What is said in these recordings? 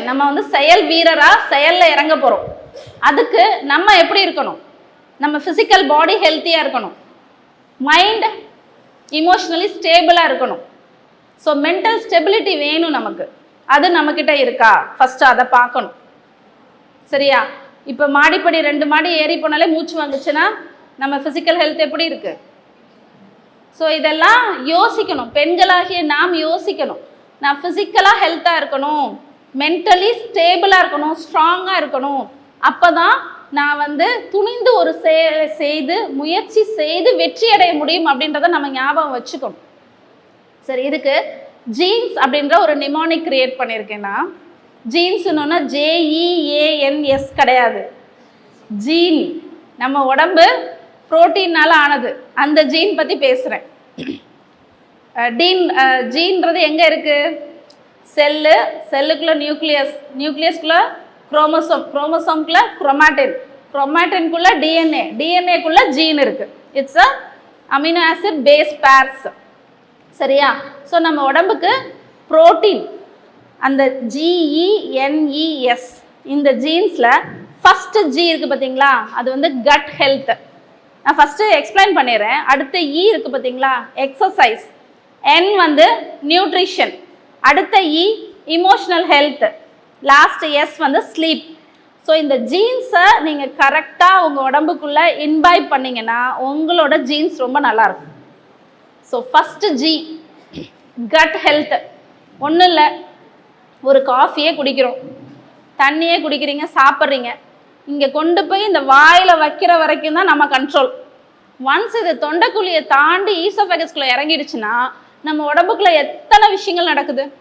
Action நம்ம வந்து செயல் வீரரா செயல்ல இறங்க போறோம். அதுக்கு நம்ம எப்படி இருக்கணும்? நம்ம ஃபிசிக்கல் பாடி ஹெல்த்தியாக இருக்கணும். மைண்ட் இமோஷ்னலி ஸ்டேபிளாக இருக்கணும். ஸோ மென்டல் ஸ்டெபிலிட்டி வேணும் நமக்கு. அது நம்மக்கிட்ட இருக்கா? ஃபஸ்ட்டு அதை பார்க்கணும். சரியா? இப்போ மாடிப்படி ரெண்டு மாடி ஏறி போனாலே மூச்சு வாங்குச்சுன்னா நம்ம ஃபிசிக்கல் ஹெல்த் எப்படி இருக்கு? ஸோ இதெல்லாம் யோசிக்கணும். பெண்களாகிய நாம் யோசிக்கணும். நான் ஃபிசிக்கலாக ஹெல்த்தாக இருக்கணும். மென்டலி ஸ்டேபிளாக இருக்கணும் ஸ்ட்ராங்காக இருக்கணும். அப்போ தான் நான் வந்து துணிந்து ஒரு செயலை செய்து முயற்சி செய்து வெற்றி அடைய முடியும் அப்படின்றத நம்ம ஞாபகம் வச்சுக்கணும். சரி இதுக்கு ஜீன்ஸ் அப்படின்ற ஒரு நிமோனிக் கிரியேட் பண்ணியிருக்கேன்னா ஜீன்ஸ்னோன்னா ஜேஇஏஎன்எஸ் கிடையாது. ஜீன் நம்ம உடம்பு புரோட்டீனால் ஆனது. அந்த ஜீன் பற்றி பேசுகிறேன் டீன் ஜீன்றது எங்கே இருக்குது செல்லு செல்லுக்குள்ளே நியூக்ளியஸ் நியூக்ளியஸ்குள்ளே குரோமோசோம் குரோமோசோம்குள்ளே குரோமாட்டின். குரோமாட்டின்குள்ளே டிஎன்ஏ டிஎன்ஏக்குள்ளே ஜீன் இருக்குது it's a amino acid base pairs சரியா? ஸோ நம்ம உடம்புக்கு புரோட்டீன் அந்த ஜிஇஎன்இஎஸ் இந்த ஜீன்ஸில் ஃபஸ்ட்டு ஜி இருக்குது பார்த்தீங்களா அது வந்து கட் ஹெல்த் நான் ஃபஸ்ட்டு எக்ஸ்பிளைன் பண்ணிடுறேன். அடுத்து e இ இருக்குது பார்த்தீங்களா எக்ஸசைஸ் என் வந்து நியூட்ரிஷன் அடுத்த E emotional health last S வந்து ஸ்லீப் ஸோ இந்த ஜீன்ஸை நீங்கள் கரெக்டாக உங்கள் உடம்புக்குள்ளே இன்பை பண்ணீங்கன்னா உங்களோட ஜீன்ஸ் ரொம்ப நல்லாயிருக்கும் so first G gut health ஒன்றும் இல்லை. ஒரு காஃபியே குடிக்கிறோம். தண்ணியே குடிக்கிறீங்க சாப்பிட்றீங்க. இங்கே கொண்டு போய் இந்த வாயில் வைக்கிற வரைக்கும் தான் நம்ம கண்ட்ரோல் ஒன்ஸ் இது தொண்டைக்குழியை தாண்டி ஈசோஃபகஸ்குள்ளே இறங்கிடுச்சுன்னா நம்ம உடம்புக்குள்ள எத்தனை விஷயங்கள் நடக்குது?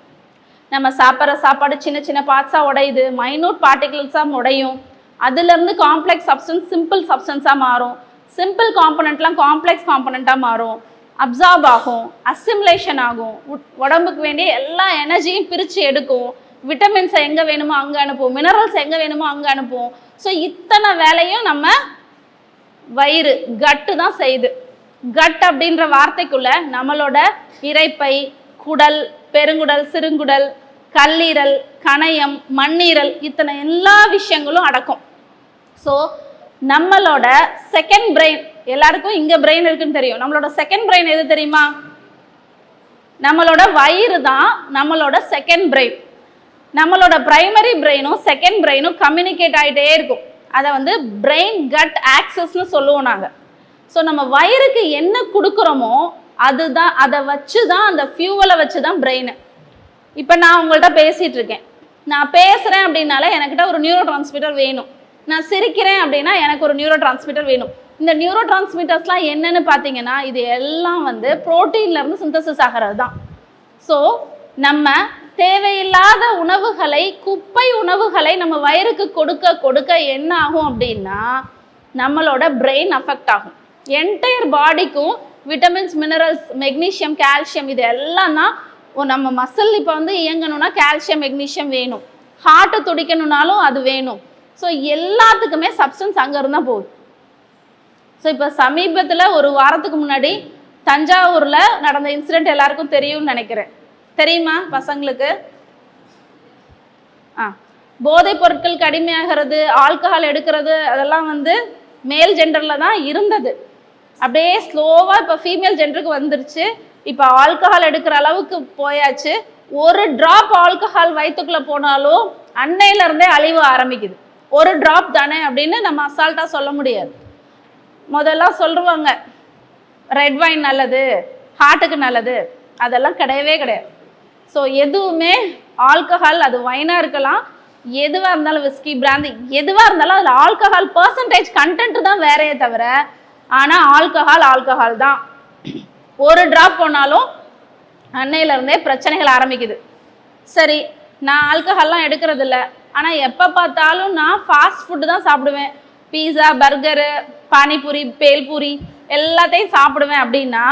நம்ம சாப்பிட்ற சாப்பாடு சின்ன சின்ன பார்ட்ஸாக உடையுது மைனூட் பார்ட்டிகிள்ஸாக உடையும். அதுலேருந்து காம்ப்ளெக்ஸ் சப்ஸ்டன்ஸ் சிம்பிள் சப்ஸ்டன்ஸாக மாறும். சிம்பிள் காம்பனண்ட்லாம் காம்ப்ளெக்ஸ் காம்பனண்ட்டாக மாறும். அப்சார்ப் ஆகும் அசிமுலேஷன் ஆகும். உட்- உடம்புக்கு வேண்டிய எல்லா எனர்ஜியும் பிரித்து எடுக்கும். விட்டமின்ஸை எங்கே வேணுமோ அங்கே அனுப்பும் மினரல்ஸ் எங்கே வேணுமோ அங்கே அனுப்பும் ஸோ இத்தனை வேலையும் நம்ம வயிறு கட்டு தான் செய்யுது. கட் அப்படின்ற வார்த்தைக்குள்ள நம்மளோட இறைப்பை குடல் பெருங்குடல் சிறுங்குடல் கல்லீரல் கணையம் மண்ணீரல் இத்தனை எல்லா விஷயங்களும் அடக்கும். ஸோ நம்மளோட செகண்ட் பிரெயின் எல்லாருக்கும் இங்கே பிரெயின் இருக்குன்னு தெரியும். நம்மளோட செகண்ட் பிரெயின் எது தெரியுமா? நம்மளோட வயிறு தான் நம்மளோட செகண்ட் பிரெயின் நம்மளோட பிரைமரி பிரெயினும் செகண்ட் பிரெயினும் கம்யூனிகேட் ஆகிட்டே இருக்கும். அதை வந்து பிரெயின் கட் ஆக்சஸ்னு சொல்லுவோம் நாங்கள் ஸோ நம்ம வயிறுக்கு என்ன கொடுக்குறோமோ அதுதான் அதை வச்சு தான் அந்த ஃபியூவலை வச்சு தான் பிரெயின் இப்போ நான் உங்கள்கிட்ட பேசிகிட்டு இருக்கேன் நான் பேசுகிறேன் அப்படின்னால எனக்கிட்ட ஒரு நியூரோ டிரான்ஸ்மிட்டர் வேணும். நான் சிரிக்கிறேன் அப்படின்னா எனக்கு ஒரு நியூரோ டிரான்ஸ்மிட்டர் வேணும். இந்த நியூரோ டிரான்ஸ்மிட்டர்ஸ்லாம் என்னென்னு பார்த்தீங்கன்னா இது எல்லாம் வந்து ப்ரோட்டீன்லேருந்து சிந்தசிஸ் ஆகிறது தான் ஸோ நம்ம தேவையில்லாத உணவுகளை குப்பை உணவுகளை நம்ம வயிறுக்கு கொடுக்க கொடுக்க என்ன ஆகும் அப்படின்னா நம்மளோட பிரெயின் அஃபெக்ட் ஆகும். என்டையர் பாடிக்கும் விட்டமின்ஸ் மினரல்ஸ் மெக்னீஷியம் கால்சியம் இது எல்லாம் தான் நம்ம மசில் இப்போ வந்து இயங்கணும்னா கால்சியம் மெக்னீஷியம் வேணும். ஹார்ட்டை துடிக்கணும்னாலும் அது வேணும். ஸோ எல்லாத்துக்குமே சப்ஸ்டன்ஸ் அங்கே இருந்தால் போகுது ஸோ இப்போ சமீபத்தில் ஒரு வாரத்துக்கு முன்னாடி தஞ்சாவூரில் நடந்த இன்சிடெண்ட் எல்லாருக்கும் தெரியும்னு நினைக்கிறேன். தெரியுமா பசங்களுக்கு? ஆ. போதைப் பொருட்கள் கடுமையாகிறது ஆல்கஹால் எடுக்கிறது அதெல்லாம் வந்து மேல் ஜெண்டரில் தான் இருந்தது. அப்படியே ஸ்லோவாக இப்போ ஃபீமேல் ஜென்டருக்கு வந்துருச்சு. இப்போ ஆல்கஹால் எடுக்கிற அளவுக்கு போயாச்சு. ஒரு ட்ராப் ஆல்கஹால் வயிற்றுக்குள்ளே போனாலும் அன்னையிலருந்தே அழிவு ஆரம்பிக்குது. ஒரு ட்ராப் தானே அப்படின்னு நம்ம அசால்ட்டாக சொல்ல முடியாது. முதல்ல சொல்லுவாங்க ரெட் வைன் நல்லது ஹார்ட்டுக்கு நல்லது. அதெல்லாம் கிடையவே கிடையாது. ஸோ எதுவுமே ஆல்கஹால் அது வைனாக இருக்கலாம். எதுவாக இருந்தாலும் விஸ்கி பிராந்தி எதுவாக இருந்தாலும் அதில் ஆல்கஹால் பர்சன்டேஜ் கண்டென்ட் தான் வேறையே தவிர ஆனால் ஆல்கஹால் ஆல்கஹால் தான். ஒரு ட்ராப் போனாலும் அன்னையிலேருந்தே பிரச்சனைகள் ஆரம்பிக்குது. சரி நான் ஆல்கஹால்லாம் எடுக்கிறது இல்லை. ஆனால் எப்போ பார்த்தாலும் நான் ஃபாஸ்ட் ஃபுட்டு தான் சாப்பிடுவேன். பீஸா பர்கரு பானிபூரி பேல்பூரி எல்லாத்தையும் சாப்பிடுவேன் அப்படின்னா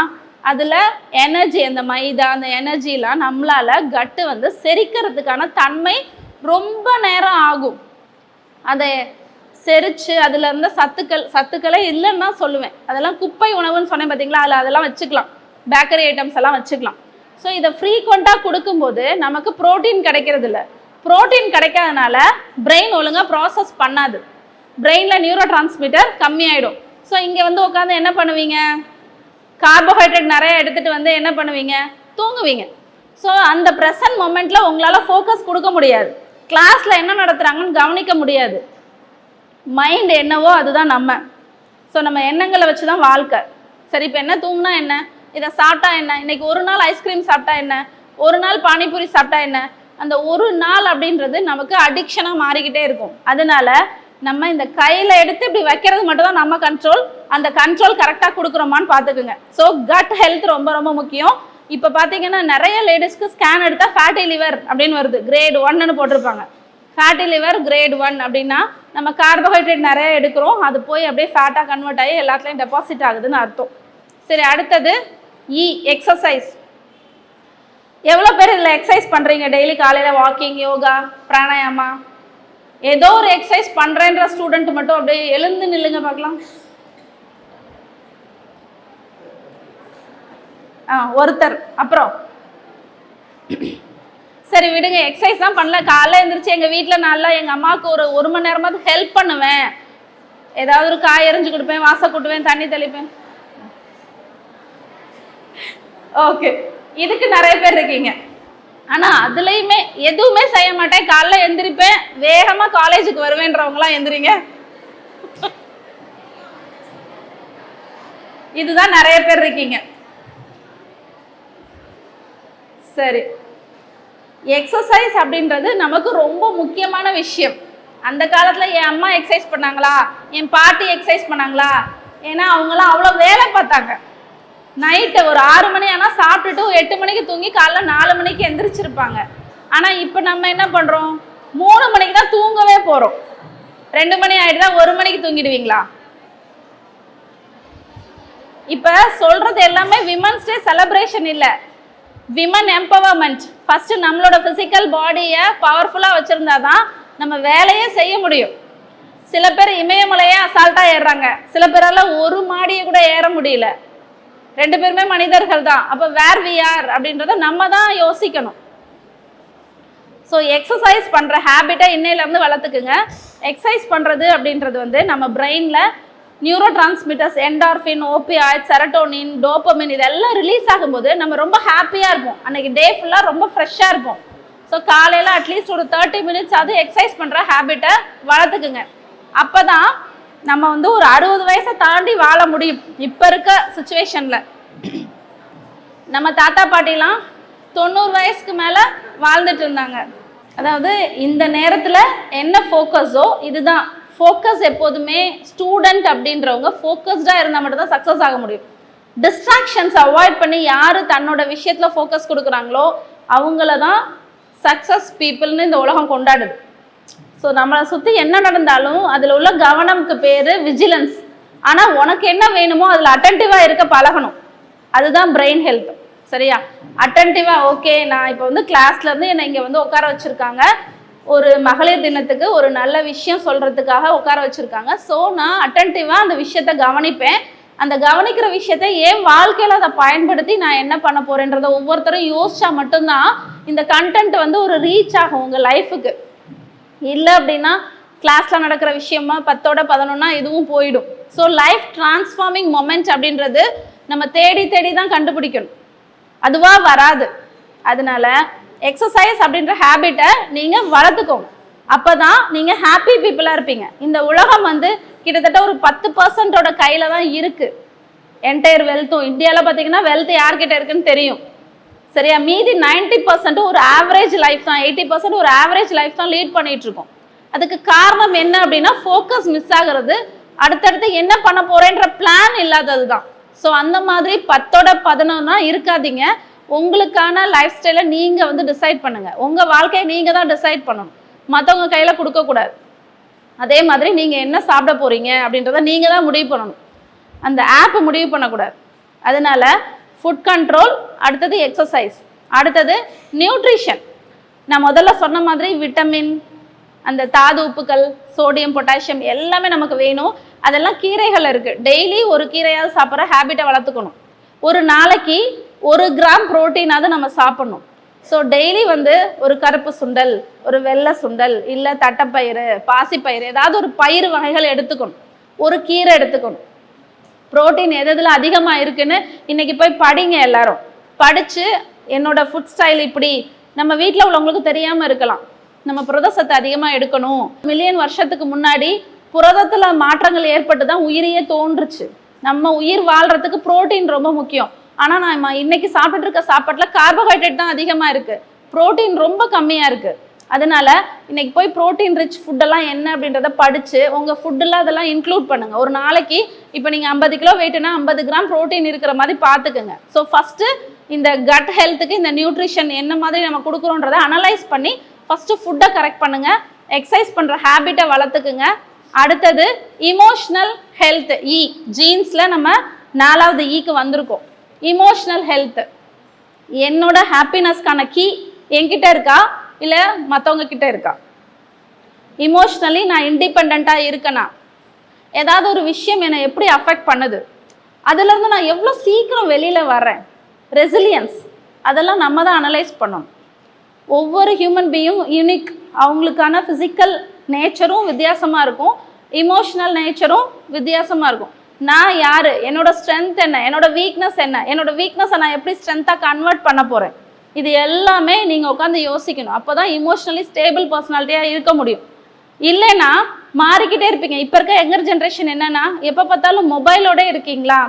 அதில் எனர்ஜி அந்த மைதா அந்த எனர்ஜிலாம் நம்மளால் கட்டு வந்து செரிக்கிறதுக்கான தன்மை ரொம்ப நேரம் ஆகும். அதை செரிச்சு அதில் இருந்த சத்துக்கள் சத்துக்களே இல்லைன்னு தான் சொல்லுவேன். அதெல்லாம் குப்பை உணவுன்னு சொன்னேன் பார்த்தீங்களா அதில் அதெல்லாம் வச்சுக்கலாம். பேக்கரி ஐட்டம்ஸ் எல்லாம் வச்சுக்கலாம். ஸோ இதை ஃப்ரீக்வெண்ட்டாக கொடுக்கும்போது நமக்கு புரோட்டீன் கிடைக்கிறது இல்லை. புரோட்டீன் கிடைக்காதனால பிரெயின் ஒழுங்காக ப்ராசஸ் பண்ணாது. பிரெயினில் நியூரோ டிரான்ஸ்மிட்டர் கம்மியாயிடும். ஸோ இங்கே வந்து உட்காந்து என்ன பண்ணுவீங்க? கார்போஹைட்ரேட் நிறைய எடுத்துட்டு வந்து என்ன பண்ணுவீங்க? தூங்குவீங்க. ஸோ அந்த ப்ரெசன்ட் மொமெண்ட்டில் உங்களால் ஃபோக்கஸ் கொடுக்க முடியாது. கிளாஸில் என்ன நடத்துகிறாங்கன்னு கவனிக்க முடியாது. மைண்ட் என்னவோ அதுதான் நம்ம. ஸோ நம்ம எண்ணங்களை வச்சு தான் வாழ்க்கை. சரி இப்போ என்ன தூங்கினா என்ன? இதை சாப்பிட்டா என்ன? இன்னைக்கு ஒரு நாள் ஐஸ்கிரீம் சாப்பிட்டா என்ன? ஒரு நாள் பானிபூரி சாப்பிட்டா என்ன? அந்த ஒரு நாள் அப்படின்றது நமக்கு அடிக்ஷனாக மாறிக்கிட்டே இருக்கும். அதனால நம்ம இந்த கையில் எடுத்து இப்படி வைக்கிறது மட்டும் தான் நம்ம கண்ட்ரோல் அந்த கண்ட்ரோல் கரெக்டாக கொடுக்குறோமான்னு பார்த்துக்குங்க. ஸோ கட் ஹெல்த் ரொம்ப ரொம்ப முக்கியம். இப்போ பார்த்தீங்கன்னா நிறைய லேடிஸ்க்கு ஸ்கேன் எடுத்தால் ஃபேட்டி லிவர் அப்படின்னு வருது. கிரேட் ஒன்னு போட்டிருப்பாங்க. ஃபேட்டி லிவர் கிரேட் ஒன் அப்படின்னா நம்ம கார்போஹைட்ரேட் நிறைய எடுக்கிறோம். அது போய் அப்படியே ஃபேட்டாக கன்வெர்ட் ஆகி எல்லாத்துலேயும் டெபாசிட் ஆகுதுன்னு அர்த்தம். சரி அடுத்தது இ எக்ஸசைஸ் எவ்வளோ பேர் இதில் எக்ஸசைஸ் பண்ணுறீங்க டெய்லி காலையில் வாக்கிங் யோகா பிராணாயாமா? ஏதோ ஒரு எக்ஸசைஸ் பண்ணுறேன்ற ஸ்டூடெண்ட் மட்டும் அப்படியே எழுந்து நில்லுங்க பார்க்கலாம். ஆ ஒருத்தர். அப்புறம். சரி விடுங்க எக்ஸசைஸ் தான் பண்ணல. காலைல எழுந்திரிச்சு எங்கள் வீட்டில் நல்லா எங்கள் அம்மாவுக்கு ஒரு ஒரு மணி நேரமாவது ஹெல்ப் பண்ணுவேன். ஏதாவது ஒரு காய் எரிஞ்சு கொடுப்பேன் வாச கூட்டுவேன் தண்ணி தெளிப்பேன். ஓகே இதுக்கு நிறைய பேர் இருக்கீங்க. ஆனால் அதுலேயுமே எதுவுமே செய்ய மாட்டேன். காலைல எந்திரிப்பேன். வேகமாக காலேஜுக்கு வருவேன்றவங்களாம் எந்திரிங்க. இதுதான் நிறைய பேர் இருக்கீங்க. சரி. எக்ஸசைஸ் அப்படின்றது நமக்கு ரொம்ப முக்கியமான விஷயம். அந்த காலத்தில் என் அம்மா எக்ஸசைஸ் பண்ணாங்களா? என் பாட்டி எக்ஸசைஸ் பண்ணாங்களா? ஏன்னா அவங்களாம் அவ்வளோ வேலை பார்த்தாங்க. நைட்டு ஒரு ஆறு மணி ஆனால் சாப்பிட்டுட்டு எட்டு மணிக்கு தூங்கி காலைல நாலு மணிக்கு எந்திரிச்சிருப்பாங்க. ஆனால் இப்போ நம்ம என்ன பண்ணுறோம் மூணு மணிக்கு தான் தூங்கவே போகிறோம் ரெண்டு மணி ஆயிடுதா? ஒரு மணிக்கு தூங்கிடுவீங்களா? இப்போ சொல்கிறது எல்லாமே விமன்ஸ் டே செலப்ரேஷன் இல்லை. விமன் எம்பவர்மெண்ட் ஃபர்ஸ்ட் நம்மளோட ஃபிசிக்கல் பாடியை பவர்ஃபுல்லாக வச்சுருந்தா தான் நம்ம வேலையே செய்ய முடியும். சில பேர் இமயமலையே அசால்ட்டாக ஏறுறாங்க சில பேரால் ஒரு மாடியை கூட ஏற முடியல. ரெண்டு பேருமே மனிதர்கள் தான். அப்போ வேர் வி ஆர் அப்படின்றத நம்ம தான் யோசிக்கணும். ஸோ எக்ஸசைஸ் பண்ணுற ஹேபிட்டை இன்னையிலேருந்து வளர்த்துக்குங்க. எக்ஸசைஸ் பண்ணுறது அப்படின்றது வந்து நம்ம பிரெயினில் neurotransmitters endorphin opioid serotonin dopamine இதெல்லாம் ரிலீஸ் ஆகும்போது நம்ம ரொம்ப ஹாப்பியாக இருப்போம். அன்றைக்கி டே ஃபுல்லாக ரொம்ப ஃப்ரெஷ்ஷாக இருப்போம். ஸோ காலையில் அட்லீஸ்ட் ஒரு தேர்ட்டி மினிட்ஸ் அது எக்ஸசைஸ் பண்ணுற ஹேபிட்டை வளர்த்துக்குங்க. அப்போ தான் நம்ம வந்து ஒரு அறுபது வயசை தாண்டி வாழ முடியும். இப்போ இருக்க சுச்சுவேஷனில் நம்ம தாத்தா பாட்டிலாம் தொண்ணூறு வயசுக்கு மேலே வாழ்ந்துட்டு இருந்தாங்க. அதாவது இந்த நேரத்தில் என்ன ஃபோக்கஸோ இதுதான். ஃபோக்கஸ் எப்போதுமே ஸ்டூடெண்ட் அப்படின்றவங்க ஃபோக்கஸ்டாக இருந்தால் மட்டும்தான் சக்ஸஸ் ஆக முடியும். டிஸ்ட்ராக்ஷன்ஸ் அவாய்ட் பண்ணி யார் தன்னோட விஷயத்தில் ஃபோக்கஸ் கொடுக்குறாங்களோ அவங்கள தான் சக்ஸஸ் பீப்புள்னு இந்த உலகம் கொண்டாடுது. ஸோ நம்மளை சுற்றி என்ன நடந்தாலும் அதில் உள்ள கவனம்க்கு பேர் விஜிலன்ஸ் ஆனால் உனக்கு என்ன வேணுமோ அதில் அட்டன்டிவாக இருக்க பழகணும். அதுதான் பிரெயின் ஹெல்த் சரியா? அட்டன்டிவாக ஓகே நான் இப்போ வந்து கிளாஸ்லேருந்து என்னை இங்கே வந்து உட்கார வச்சுருக்காங்க. ஒரு மகளிர் தினத்துக்கு ஒரு நல்ல விஷயம் சொல்கிறதுக்காக உட்கார வச்சுருக்காங்க. ஸோ நான் அட்டன்டிவாக அந்த விஷயத்த கவனிப்பேன். அந்த கவனிக்கிற விஷயத்த ஏன் வாழ்க்கையில் அதை பயன்படுத்தி நான் என்ன பண்ண போகிறேன்றதை ஒவ்வொருத்தரும் யோசிச்சா மட்டும்தான் இந்த கண்டென்ட் வந்து ஒரு ரீச் ஆகும் உங்கள் லைஃபுக்கு இல்லை அப்படின்னா கிளாஸில் நடக்கிற விஷயமா பத்தோட பதினொன்னா இதுவும் போயிடும். ஸோ லைஃப் டிரான்ஸ்ஃபார்மிங் மொமெண்ட் அப்படின்றது நம்ம தேடி தேடி தான் கண்டுபிடிக்கணும். அதுவாக வராது. அதனால எக்ஸசைஸ் அப்படின்ற ஹேபிட்டை நீங்கள் வளர்த்துக்கோங்க. அப்போ தான் நீங்கள் ஹாப்பி பீப்புளாக இருப்பீங்க. இந்த உலகம் வந்து கிட்டத்தட்ட ஒரு பத்து பர்சன்டோட கையில் தான் இருக்குது என்டையர் வெல்த்தும் இந்தியாவில் பார்த்தீங்கன்னா வெல்த் யார்கிட்ட இருக்குன்னு தெரியும். சரியா? மீதி நைன்டி பர்சன்ட் ஒரு ஆவரேஜ் லைஃப் தான். எயிட்டி பர்சன்ட் ஒரு ஆவரேஜ் லைஃப் தான் லீட் பண்ணிட்டு இருக்கோம் அதுக்கு காரணம் என்ன அப்படின்னா ஃபோக்கஸ் மிஸ் ஆகிறது. அடுத்தடுத்து என்ன பண்ண போகிறேன்ற பிளான் இல்லாதது தான் ஸோ அந்த மாதிரி பத்தோட பதினொன்னா இருக்காதீங்க. உங்களுக்கான லைஃப் ஸ்டைலை நீங்கள் வந்து டிசைட் பண்ணுங்கள் உங்கள் வாழ்க்கையை நீங்கள் தான் டிசைட் பண்ணணும். மற்றவங்க கையில் கொடுக்கக்கூடாது அதே மாதிரி நீங்கள் என்ன சாப்பிட போகிறீங்க அப்படின்றத நீங்கள் தான் முடிவு பண்ணணும். அந்த ஆப் முடிவு பண்ணக்கூடாது. அதனால ஃபுட் கண்ட்ரோல் அடுத்தது எக்ஸசைஸ் அடுத்தது நியூட்ரிஷன் நான் முதல்ல சொன்ன மாதிரி விட்டமின் அந்த தாது உப்புக்கள் சோடியம் பொட்டாசியம் எல்லாமே நமக்கு வேணும். அதெல்லாம் கீரைகள் இருக்குது டெய்லி ஒரு கீரையாவது சாப்பிட்ற ஹேபிட்டை வளர்த்துக்கணும். ஒரு நாளைக்கு ஒரு கிராம் ப்ரோட்டீனாவது நம்ம சாப்பிடணும். ஸோ டெய்லி வந்து ஒரு கருப்பு சுண்டல் ஒரு வெள்ளை சுண்டல் இல்லை தட்டைப்பயிறு பாசிப்பயிறு ஏதாவது ஒரு பயிறு வகைகள் எடுத்துக்கணும். ஒரு கீரை எடுத்துக்கணும். புரோட்டீன் எது எதில் அதிகமாக இருக்குன்னு இன்னைக்கு போய் படிங்க எல்லாரும். படித்து என்னோட ஃபுட் ஸ்டைல் இப்படி நம்ம வீட்டில் உள்ளவங்களுக்கு தெரியாமல் இருக்கலாம். நம்ம புரதசத்தை அதிகமாக எடுக்கணும். மில்லியன் வருஷத்துக்கு முன்னாடி புரதத்தில் மாற்றங்கள் ஏற்பட்டு தான் உயிரையே தோன்றுச்சு. நம்ம உயிர் வாழ்கிறதுக்கு புரோட்டீன் ரொம்ப முக்கியம். ஆனால் நான் இன்னைக்கு சாப்பிட்டுட்டு இருக்க சாப்பாட்டில் கார்போஹைட்ரேட் தான் அதிகமாக இருக்குது புரோட்டீன் ரொம்ப கம்மியாக இருக்குது அதனால இன்னைக்கு போய் ப்ரோட்டீன் ரிச் ஃபுட்டெல்லாம் என்ன அப்படின்றத படித்து உங்கள் ஃபுட்டில் அதெல்லாம் இன்க்ளூட் பண்ணுங்கள் ஒரு நாளைக்கு இப்போ நீங்கள் ஐம்பது கிலோ வெயிட்னா ஐம்பது கிராம் ப்ரோட்டீன் இருக்கிற மாதிரி பார்த்துக்குங்க. ஸோ ஃபஸ்ட்டு இந்த கட் ஹெல்த்துக்கு இந்த நியூட்ரிஷன் என்ன மாதிரி நம்ம கொடுக்குறோன்றதை அனலைஸ் பண்ணி ஃபஸ்ட்டு ஃபுட்டை கரெக்ட் பண்ணுங்கள் எக்ஸசைஸ் பண்ணுற ஹேபிட்டை வளர்த்துக்குங்க. அடுத்தது இமோஷ்னல் ஹெல்த் இ ஜீன்ஸில் நம்ம நாலாவது e ஈக்கு வந்திருக்கோம். இமோஷ்னல் ஹெல்த் என்னோட ஹாப்பினஸ்க்கான கீ என்கிட்ட இருக்கா? இல்லை மற்றவங்க கிட்ட இருக்கா? இமோஷ்னலி நான் இண்டிபெண்ட்டாக இருக்கேனா? ஏதாவது ஒரு விஷயம் என்னை எப்படி அஃபெக்ட் பண்ணுது? அதுலேருந்து நான் எவ்வளோ சீக்கிரம் வெளியில் வர்றேன்? ரெசிலியன்ஸ் அதெல்லாம் நம்ம தான் அனலைஸ் பண்ணணும். ஒவ்வொரு ஹியூமன் பீயும் யூனிக் அவங்களுக்கான ஃபிசிக்கல் நேச்சரும் வித்தியாசமாக இருக்கும். இமோஷ்னல் நேச்சரும் வித்தியாசமாக இருக்கும். நான் யார்? என்னோட ஸ்ட்ரென்த் என்ன? என்னோட வீக்னஸ் என்ன? என்னோட வீக்னஸை நான் எப்படி ஸ்ட்ரென்த்தாக கன்வெர்ட் பண்ண போகிறேன் இது எல்லாமே நீங்கள் உட்காந்து யோசிக்கணும். அப்போ தான் இமோஷனலி ஸ்டேபிள் பர்சனாலிட்டியாக இருக்க முடியும். இல்லைன்னா மாறிக்கிட்டே இருப்பீங்க. இப்போ இருக்க யங்கர் ஜென்ரேஷன் என்னென்னா எப்போ பார்த்தாலும் மொபைலோட இருக்கீங்களா?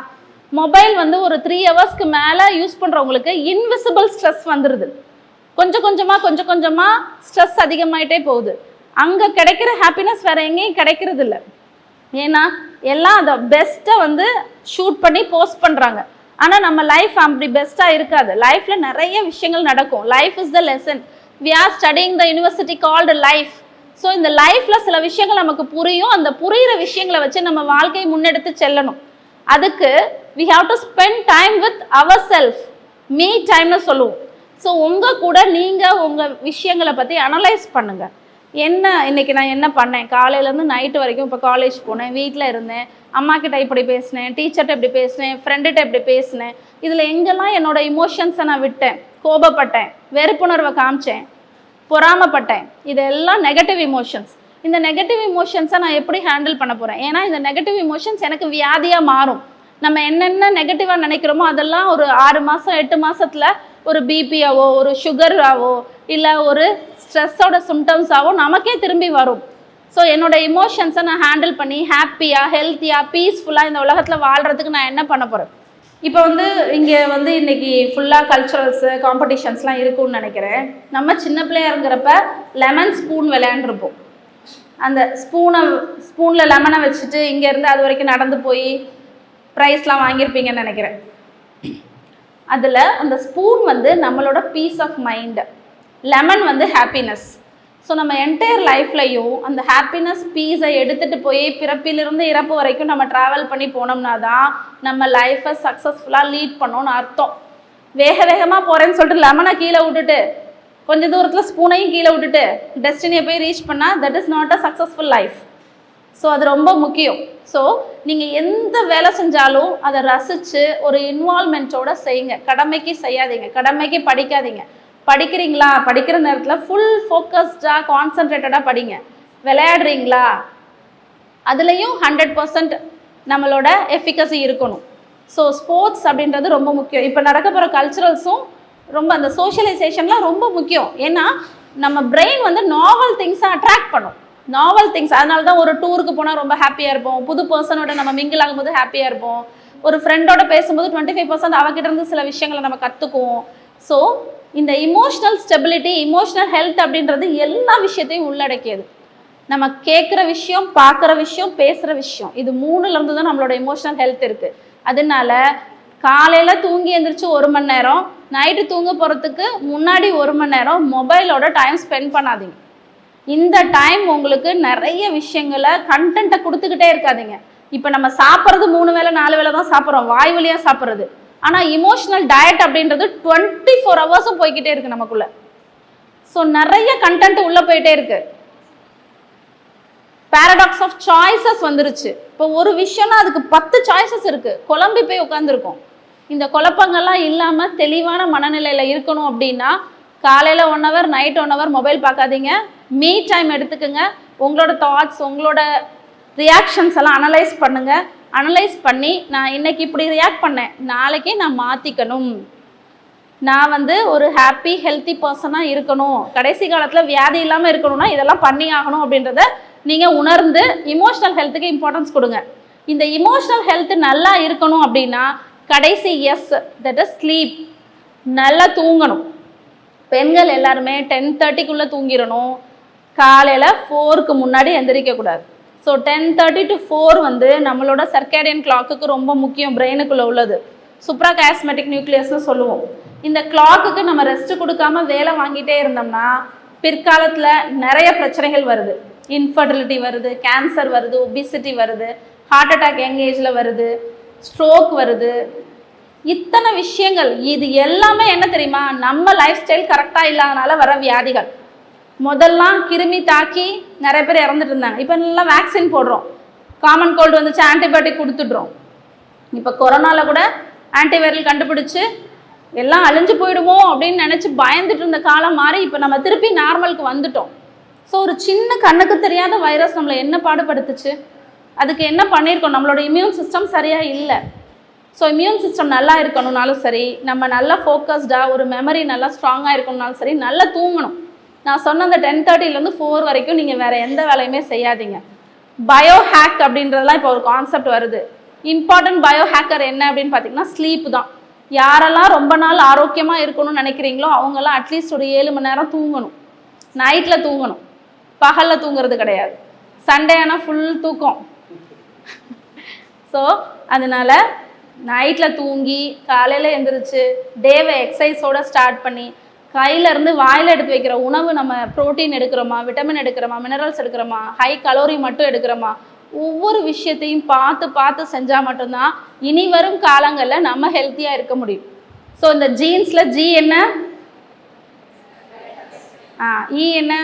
மொபைல் வந்து ஒரு த்ரீ ஹவர்ஸ்க்கு மேலே யூஸ் பண்ணுறவங்களுக்கு இன்விசிபிள் ஸ்ட்ரெஸ் வந்துடுது கொஞ்சம் கொஞ்சமாக கொஞ்சம் கொஞ்சமாக ஸ்ட்ரெஸ் அதிகமாயிட்டே போகுது. அங்கே கிடைக்கிற ஹாப்பினஸ் வேற எங்கேயும் கிடைக்கிறது இல்லை ஏன்னா எல்லாம் அதை பெஸ்ட்டை வந்து ஷூட் பண்ணி போஸ்ட் பண்ணுறாங்க ஆனால் நம்ம லைஃப் அப்படி பெஸ்ட்டாக இருக்காது. லைஃப்பில் நிறைய விஷயங்கள் நடக்கும். Life is the lesson we are studying the university called life so இந்த லைஃப்பில் சில விஷயங்கள் நமக்கு புரியும். அந்த புரிகிற விஷயங்களை வச்சு நம்ம வாழ்க்கையை முன்னெடுத்து செல்லணும். அதுக்கு we have to spend time with our self me டைம்னு சொல்லுவோம். ஸோ உங்கள் கூட நீங்கள் உங்கள் விஷயங்களை பற்றி அனலைஸ் பண்ணுங்கள் என்ன இன்னைக்கு நான் என்ன பண்ணேன்? காலையிலேருந்து நைட்டு வரைக்கும் இப்போ காலேஜ் போனேன் வீட்டில் இருந்தேன். அம்மா கிட்ட இப்படி பேசினேன் டீச்சர்கிட்ட இப்படி பேசினேன் ஃப்ரெண்டுகிட்ட இப்படி பேசினேன். இதில் எங்கெல்லாம் என்னோட இமோஷன்ஸை நான் விட்டேன்? கோபப்பட்டேன் வெறுப்புணர்வை காமிச்சேன் பொறாமப்பட்டேன். இதெல்லாம் நெகட்டிவ் இமோஷன்ஸ் இந்த நெகட்டிவ் இமோஷன்ஸை நான் எப்படி ஹேண்டில் பண்ண போகிறேன் ஏன்னா இந்த நெகட்டிவ் இமோஷன்ஸ் எனக்கு வியாதியாக மாறும். நம்ம என்னென்ன நெகட்டிவாக நினைக்கிறோமோ அதெல்லாம் ஒரு ஆறு மாதம் எட்டு மாதத்தில் ஒரு பிபியாவோ ஒரு சுகராவோ இல்லை ஒரு ஸ்ட்ரெஸ்ஸோட சிம்டம்ஸாவோ நமக்கே திரும்பி வரும். ஸோ என்னோட இமோஷன்ஸை நான் ஹேண்டில் பண்ணி ஹாப்பியாக ஹெல்த்தியாக பீஸ்ஃபுல்லாக இந்த உலகத்தில் வாழ்கிறதுக்கு நான் என்ன பண்ண போகிறேன் இப்போ வந்து இங்கே வந்து இன்றைக்கி ஃபுல்லாக கல்ச்சுரல்ஸு காம்படிஷன்ஸ்லாம் இருக்கும்னு நினைக்கிறேன். நம்ம சின்ன பிள்ளையா இருக்கிறப்ப லெமன் ஸ்பூன் விளையாண்டுருப்போம். அந்த ஸ்பூனை ஸ்பூனில் லெமனை வச்சுட்டு இங்கேருந்து அது வரைக்கும் நடந்து போய் ப்ரைஸ்லாம் வாங்கியிருப்பீங்கன்னு நினைக்கிறேன். அதில் அந்த ஸ்பூன் வந்து நம்மளோட பீஸ் ஆஃப் மைண்டு லெமன் வந்து ஹாப்பினஸ் ஸோ நம்ம என்டையர் லைஃப்லையும் அந்த ஹாப்பினஸ் பீஸை எடுத்துகிட்டு போய் பிறப்பிலிருந்து இறப்பு வரைக்கும் நம்ம ட்ராவல் பண்ணி போனோம்னா தான் நம்ம லைஃப்பை சக்ஸஸ்ஃபுல்லாக லீட் பண்ணோம்னு அர்த்தம். வேக வேகமாக போகிறேன்னு சொல்லிட்டு லெமனை கீழே விட்டுட்டு கொஞ்ச தூரத்தில் ஸ்பூனையும் கீழே விட்டுட்டு டெஸ்டினியை போய் ரீச் பண்ணால் that is not a successful life so அது ரொம்ப முக்கியம். ஸோ நீங்கள் எந்த வேலை செஞ்சாலும் அதை ரசித்து ஒரு இன்வால்மெண்ட்டோட செய்யுங்க. கடமைக்கு செய்யாதீங்க. கடமைக்கு படிக்காதீங்க. படிக்கிறீங்களா? படிக்கிற நேரத்தில் ஃபுல் ஃபோக்கஸ்டாக கான்சன்ட்ரேட்டடாக படிங்க. விளையாடுறீங்களா? அதுலேயும் ஹண்ட்ரட் பர்சன்ட் நம்மளோட எஃபிகசி இருக்கணும். ஸோ ஸ்போர்ட்ஸ் அப்படின்றது ரொம்ப முக்கியம். இப்போ நடக்க போகிற கல்ச்சுரல்ஸும் ரொம்ப அந்த சோஷியலைசேஷன்லாம் ரொம்ப முக்கியம். ஏன்னா நம்ம பிரெயின் வந்து நாவல் திங்ஸை அட்ராக்ட் பண்ணும். நாவல் திங்ஸ் அதனால தான் ஒரு டூருக்கு போனால் ரொம்ப ஹாப்பியாக இருப்போம். புது பர்சனோட நம்ம மிங்கிள் ஆகும்போது ஹாப்பியாக இருப்போம். ஒரு ஃப்ரெண்டோட பேசும்போது டுவெண்ட்டி ஃபைவ் பர்சன்ட் அவகிட்ட இருந்து சில விஷயங்களை நம்ம கற்றுக்குவோம் ஸோ இந்த இமோஷனல் ஸ்டெபிலிட்டி இமோஷ்னல் ஹெல்த் அப்படின்றது எல்லா விஷயத்தையும் உள்ளடக்கியது. நம்ம கேட்குற விஷயம் பார்க்குற விஷயம் பேசுகிற விஷயம் இது மூணுலேருந்து தான் நம்மளோட இமோஷனல் ஹெல்த் இருக்குது அதனால காலையில் தூங்கி எழுந்திரிச்சு ஒரு மணி நேரம் நைட்டு தூங்க போகிறதுக்கு முன்னாடி ஒரு மணி நேரம் மொபைலோட டைம் ஸ்பெண்ட் பண்ணாதீங்க. இந்த டைம் உங்களுக்கு நிறைய விஷயங்களை கண்டென்ட்டை கொடுத்துக்கிட்டே இருக்காதீங்க. இப்போ நம்ம சாப்பிட்றது மூணு வேளை நாலு வேளை தான் சாப்பிட்றோம். வாய் வழியாக சாப்பிட்றது. ஆனால் இமோஷனல் டயட் அப்படின்றது டுவெண்ட்டி ஃபோர் ஹவர்ஸும் போய்கிட்டே இருக்கு நமக்குள்ள. ஸோ நிறைய கண்டென்ட் உள்ளே போயிட்டே இருக்கு. பேரடாக்ஸ் ஆஃப் சாய்ஸஸ் வந்துருச்சு. இப்போ ஒரு விஷயம்னா அதுக்கு பத்து சாய்ஸஸ் இருக்கு. குழம்பி போய் உட்காந்துருக்கோம் இந்த குழப்பங்கள்லாம் இல்லாமல் தெளிவான மனநிலையில் இருக்கணும் அப்படின்னா காலையில் one hour night one hour mobile பார்க்காதீங்க. மீ டைம் எடுத்துக்கோங்க. உங்களோட தாட்ஸ் உங்களோட ரியாக்ஷன்ஸ் எல்லாம் அனலைஸ் பண்ணுங்கள் அனலைஸ் பண்ணி நான் இன்னைக்கு இப்படி ரியாக்ட் பண்ணேன். நாளைக்கே நான் மாற்றிக்கணும் நான் வந்து ஒரு ஹாப்பி ஹெல்த்தி பர்சனாக இருக்கணும். கடைசி காலத்தில் வியாதி இல்லாமல் இருக்கணும்னா இதெல்லாம் பண்ணி ஆகணும் அப்படின்றத நீங்கள் உணர்ந்து இமோஷனல் ஹெல்த்துக்கு இம்பார்ட்டன்ஸ் கொடுங்க. இந்த இமோஷனல் ஹெல்த் நல்லா இருக்கணும் அப்படின்னா கடைசி எஸ் தட் இஸ் ஸ்லீப் நல்லா தூங்கணும். பெண்கள் எல்லாருமே டென் தேர்ட்டிக்குள்ளே தூங்கிடணும். காலையில் ஃபோருக்கு முன்னாடி எந்திரிக்கக்கூடாது so ten thirty to four வந்து நம்மளோட சர்க்கேடியன் கிளாக்குக்கு ரொம்ப முக்கியம் பிரெயினுக்குள்ளே உள்ளது. சுப்ரா காஸ்மெட்டிக் நியூக்ளியஸ்னு சொல்லுவோம். இந்த கிளாக்குக்கு நம்ம ரெஸ்ட் கொடுக்காம வேலை வாங்கிட்டே இருந்தோம்னா பிற்காலத்தில் நிறைய பிரச்சனைகள் வருது. இன்ஃபர்டிலிட்டி வருது கேன்சர் வருது ஒபிசிட்டி வருது ஹார்ட் அட்டாக் யங் ஏஜில் வருது ஸ்ட்ரோக் வருது. இத்தனை விஷயங்கள் இது எல்லாமே என்ன தெரியுமா? நம்ம லைஃப் ஸ்டைல் கரெக்டாக இல்லாதனால வர வியாதிகள். முதல்லாம் கிருமி தாக்கி நிறைய பேர் இறந்துட்டு இருந்தாங்க. இப்போ நல்லா வேக்சின் போடுறோம். காமன் கோல்டு வந்துச்சு ஆன்டிபயோட்டிக் கொடுத்துட்றோம். இப்போ கொரோனாவில் கூட ஆன்டிவைரல் கண்டுபிடிச்சு எல்லாம் அழிஞ்சு போயிடுமோ அப்படின்னு நினச்சி பயந்துட்டு இருந்த காலம் மாறி இப்போ நம்ம திருப்பி நார்மலுக்கு வந்துட்டோம். ஸோ ஒரு சின்ன கண்ணுக்கு தெரியாத வைரஸ் நம்மளை என்ன பாடுபடுத்துச்சு? அதுக்கு என்ன பண்ணியிருக்கோம்? நம்மளோட இம்யூன் சிஸ்டம் சரியாக இல்லை. ஸோ இம்யூன் சிஸ்டம் நல்லா இருக்கணும்னாலும் சரி நம்ம நல்லா ஃபோக்கஸ்டாக ஒரு மெமரி நல்லா ஸ்ட்ராங்காக இருக்கணும்னாலும் சரி நல்லா தூங்கணும். நான் சொன்ன அந்த டென் தேர்ட்டிலேருந்து ஃபோர் வரைக்கும் நீங்கள் வேறு எந்த வேலையுமே செய்யாதீங்க. பயோ ஹேக் அப்படின்றதெல்லாம் இப்போ ஒரு கான்செப்ட் வருது. இம்பார்ட்டன்ட் பயோ ஹேக்கர் என்ன அப்படின்னு பார்த்தீங்கன்னா ஸ்லீப் தான். யாரெல்லாம் ரொம்ப நாள் ஆரோக்கியமாக இருக்கணும்னு நினைக்கிறீங்களோ அவங்கெல்லாம் அட்லீஸ்ட் ஒரு ஏழு மணி நேரம் தூங்கணும். நைட்டில் தூங்கணும். பகலில் தூங்குறது கிடையாது. சண்டே ஆனால் ஃபுல் தூக்கம். ஸோ அதனால் நைட்டில் தூங்கி காலையில் எழுந்திரிச்சு டேவை எக்ஸசைஸோட ஸ்டார்ட் பண்ணி கையிலேருந்து வாயில் எடுத்து வைக்கிற உணவு நம்ம புரோட்டீன் எடுக்கிறோமா விட்டமின் எடுக்கிறோமா மினரல்ஸ் எடுக்கிறோமா ஹை கலோரி மட்டும் எடுக்கிறோமா ஒவ்வொரு விஷயத்தையும் பார்த்து பார்த்து செஞ்சால் மட்டும்தான் இனி வரும் காலங்களில் நம்ம ஹெல்த்தியாக இருக்க முடியும். ஸோ இந்த ஜீன்ஸில் ஜி என்ன? ஆ இ என்ன?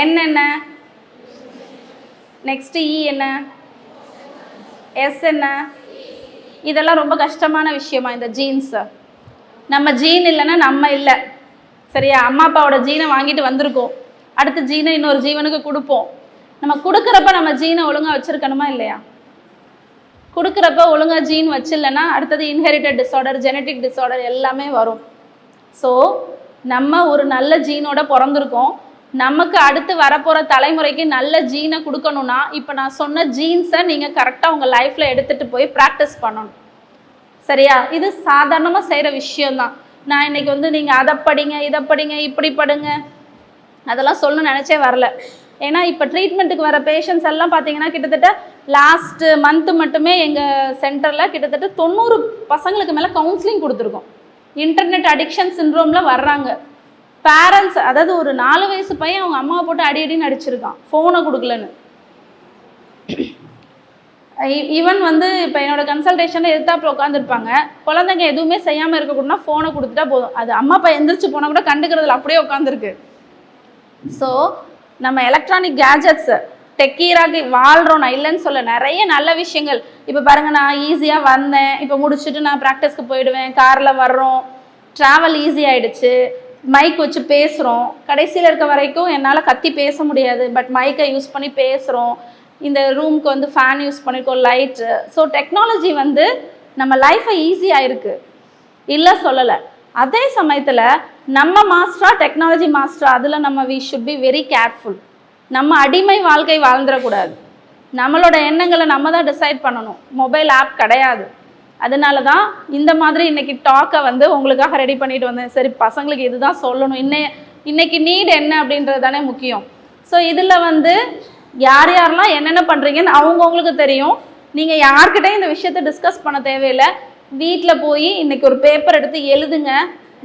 என் என்ன? நெக்ஸ்ட் இ e என்ன? எஸ் என்ன? இதெல்லாம் ரொம்ப கஷ்டமான விஷயமா இந்த ஜீன்ஸு நம்ம ஜீன் இல்லைன்னா நம்ம இல்லை. சரியா? அம்மா அப்பாவோட ஜீனை வாங்கிட்டு வந்திருக்கோம். அடுத்த ஜீனை இன்னொரு ஜீவனுக்கு கொடுப்போம். நம்ம கொடுக்குறப்ப நம்ம ஜீனை ஒழுங்காக வச்சுருக்கணுமா இல்லையா? கொடுக்குறப்ப ஒழுங்கா ஜீன் வச்சில்லைன்னா அடுத்தது இன்ஹெரிட்டட் டிஸார்டர் ஜெனட்டிக் டிஸார்டர் எல்லாமே வரும். ஸோ நம்ம ஒரு நல்ல ஜீனோட பிறந்திருக்கோம். நமக்கு அடுத்து வரப்போகிற தலைமுறைக்கு நல்ல ஜீனை கொடுக்கணும்னா இப்போ நான் சொன்ன ஜீன்ஸை நீங்கள் கரெக்டாக உங்கள் லைஃப்பில் எடுத்துகிட்டு போய் ப்ராக்டிஸ் பண்ணணும். சரியா? இது சாதாரணமாக செய்கிற விஷயம்தான். நான் இன்னைக்கு வந்து நீங்கள் அதை படிங்க இதை படிங்க இப்படி படுங்க. அதெல்லாம் சொல்லணும்னு நினச்சே வரல. ஏன்னா இப்போ ட்ரீட்மெண்ட்டுக்கு வர பேஷண்ட்ஸ் எல்லாம் பார்த்தீங்கன்னா கிட்டத்தட்ட லாஸ்ட்டு மந்த்து மட்டுமே எங்கள் சென்டரில் கிட்டத்தட்ட தொண்ணூறு பசங்களுக்கு மேலே கவுன்சிலிங் கொடுத்துருக்கோம். இன்டர்நெட் அடிக்ஷன் சின்ரோமில் வர்றாங்க. பேரண்ட்ஸ் அதாவது ஒரு நாலு வயசு பையன் அவங்க அம்மாவை போட்டு அடி அடின்னு அடிச்சிருக்கான். ஃபோனை கொடுக்கலன்னு. ஈவன் வந்து இப்போ என்னோட கன்சல்டேஷனில் எதிர்த்தாப்புல உட்காந்துருப்பாங்க குழந்தைங்க எதுவுமே செய்யாமல் இருக்கக்கூடனா ஃபோனை கொடுத்துட்டா போதும். அது அம்மா அப்பா எந்திரிச்சு போனால் கூட கண்டுக்கிறதுல அப்படியே உட்காந்துருக்கு ஸோ நம்ம எலக்ட்ரானிக் கேஜெட்ஸு டெக்கீராக வாழ்கிறோம் நான் இல்லைன்னு சொல்ல நிறைய நல்ல விஷயங்கள். இப்போ பாருங்க நான் ஈஸியாக வந்தேன். இப்போ முடிச்சுட்டு நான் ப்ராக்டிஸ்க்கு போயிடுவேன். காரில் வர்றோம். ட்ராவல் ஈஸி ஆகிடுச்சு மைக் வச்சு பேசுகிறோம் கடைசியில் இருக்க வரைக்கும் என்னால் கத்தி பேச முடியாது. பட் மைக்கை யூஸ் பண்ணி பேசுகிறோம் இந்த ரூம்க்கு வந்து ஃபேன் யூஸ் பண்ணியிருக்கோம் லைட்டு ஸோ டெக்னாலஜி வந்து நம்ம லைஃப்பை ஈஸியாக இருக்குது இல்லை சொல்லலை. அதே சமயத்தில் நம்ம மாஸ்டரா டெக்னாலஜி மாஸ்டரா அதில் நம்ம we should be very careful நம்ம அடிமை வாழ்க்கை வாழ்ந்துடக்கூடாது. நம்மளோட எண்ணங்களை நம்ம தான் டிசைட் பண்ணணும். மொபைல் ஆப் கிடையாது. அதனால தான் இந்த மாதிரி இன்னைக்கு டாக்கை வந்து உங்களுக்காக ரெடி பண்ணிட்டு வந்தேன். சரி பசங்களுக்கு இதுதான் சொல்லணும். இன்னை இன்னைக்கு நீட் என்ன அப்படின்றது தானே முக்கியம். ஸோ இதில் வந்து யார் யாரெல்லாம் என்னென்ன பண்ணுறீங்கன்னு அவங்கவுங்களுக்கு தெரியும். நீங்கள் யார்கிட்டையும் இந்த விஷயத்தை டிஸ்கஸ் பண்ண தேவையில்லை. வீட்டில் போய் இன்றைக்கி ஒரு பேப்பர் எடுத்து எழுதுங்க.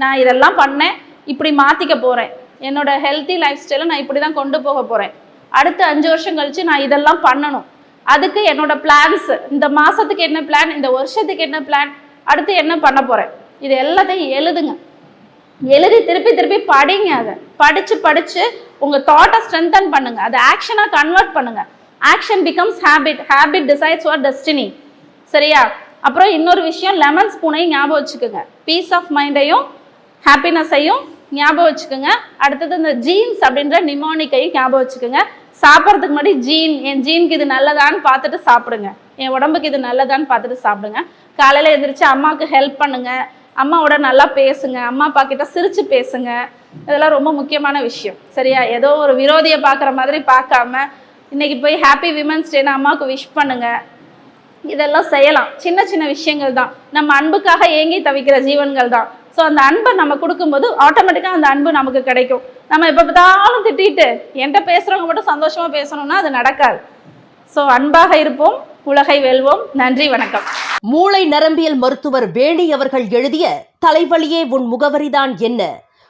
நான் இதெல்லாம் பண்ணேன். இப்படி மாற்றிக்க போகிறேன் என்னோட ஹெல்த்தி லைஃப் ஸ்டைலை நான் இப்படி தான் கொண்டு போக போகிறேன் அடுத்த அஞ்சு வருஷம் கழித்து நான் இதெல்லாம் பண்ணணும். அதுக்கு என்னோட பிளான்ஸ் இந்த மாதத்துக்கு என்ன பிளான் இந்த வருஷத்துக்கு என்ன பிளான் அடுத்து என்ன பண்ண போகிறேன் இது எல்லாத்தையும் எழுதுங்க. எழுதி திருப்பி திருப்பி படிங்க அதை. படித்து படித்து உங்கள் தாட்டை ஸ்ட்ரென்தன் பண்ணுங்கள் அதை ஆக்ஷனாக கன்வெர்ட் பண்ணுங்கள் action becomes habit habit decides your destiny சரியா? அப்புறம் இன்னொரு விஷயம் லெமன் ஸ்பூனையும் ஞாபகம் வச்சுக்கோங்க. பீஸ் ஆஃப் மைண்டையும் ஹாப்பினஸையும் ஞாபகம் வச்சுக்கோங்க. அடுத்தது இந்த ஜீன்ஸ் அப்படின்ற நிமோனிக்கையும் ஞாபகம் வச்சுக்கோங்க. சாப்பிட்றதுக்கு முன்னாடி ஜீன் என் ஜீனுக்கு இது நல்லதான்னு பார்த்துட்டு சாப்பிடுங்க. என் உடம்புக்கு இது நல்லதான்னு பார்த்துட்டு சாப்பிடுங்க. காலையில் எந்திரிச்சு அம்மாவுக்கு ஹெல்ப் பண்ணுங்கள் அம்மாவோட நல்லா பேசுங்க. அம்மா அப்பா கிட்ட சிரித்து பேசுங்க. இதெல்லாம் ரொம்ப முக்கியமான விஷயம். சரியா? ஏதோ ஒரு விரோதியை பார்க்குற மாதிரி பார்க்காம இன்னைக்கு போய் ஹாப்பி விமன்ஸ் டேன்னு அம்மாவுக்கு விஷ் பண்ணுங்க. இதெல்லாம் செய்யலாம். சின்ன சின்ன விஷயங்கள் தான். நம்ம அன்புக்காக ஏங்கி தவிக்கிற ஜீவன்கள் தான். ஸோ அந்த அன்பை நம்ம கொடுக்கும்போது ஆட்டோமேட்டிக்காக அந்த அன்பு நமக்கு கிடைக்கும். நம்ம எப்போ பார்த்தாலும் திட்டிட்டு என்கிட்ட பேசுகிறவங்க மட்டும் சந்தோஷமாக பேசணும்னா அது நடக்காது. ஸோ அன்பாக இருப்போம். உலகை வெல்வோம். நன்றி வணக்கம். மூளை நரம்பியல் மருத்துவர் வேணி அவர்கள் எழுதிய தலைவலியே உன் முகவரிதான் என்ன?